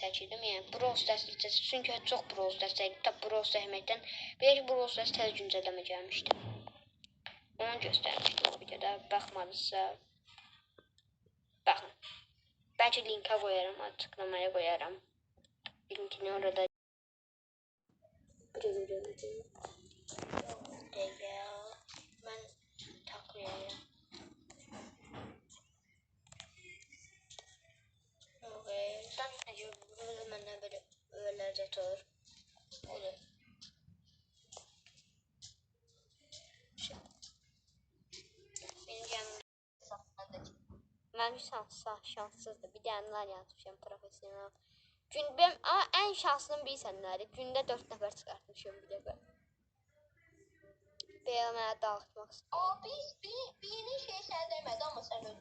çəkirdim. Yəni Brawl Stars lisensi çünki çox Brawl Stars çəkdim. Tab Brawl Stars deməkdən bir ki Brawl Stars təzə güncəlləmə gəlmişdi. Onu göstərmişdim o videoda. Baxmadısa baxın. Bəlkə linkə qoyaram, açıqlamaya qoyaram. Linkini orada bir videoda. Dəqiqə. Tur. Olur. Benim canım Mənim şanslı, şanssızdır. Bir dənələr yazmışam professional. Gün benim ama en şanslım bilirsən nədir? Gündə 4 nəfər çıxartmışam bir dəfə. Belə mənə dağıtmaq biz bir, birinin şey sen demedi ama sen öldün.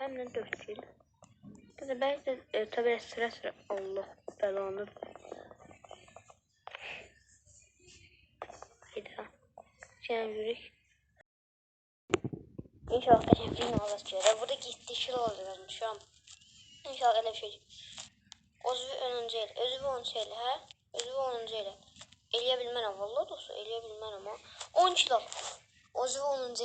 4 kill. Bu da belki de e, tabii sıra sıra Allah belanı. Haydi. Şimdi yürük. İnşallah kaçan film olacak. Burada gitti şil olacak şu an. İnşallah öyle bir şey. Özü önüncü el. Özü onuncu el. He? Özü onuncu el. Eləyə bilmərəm. Vallahi dostum eləyə bilmərəm ha. 10 kilo. Özü onuncu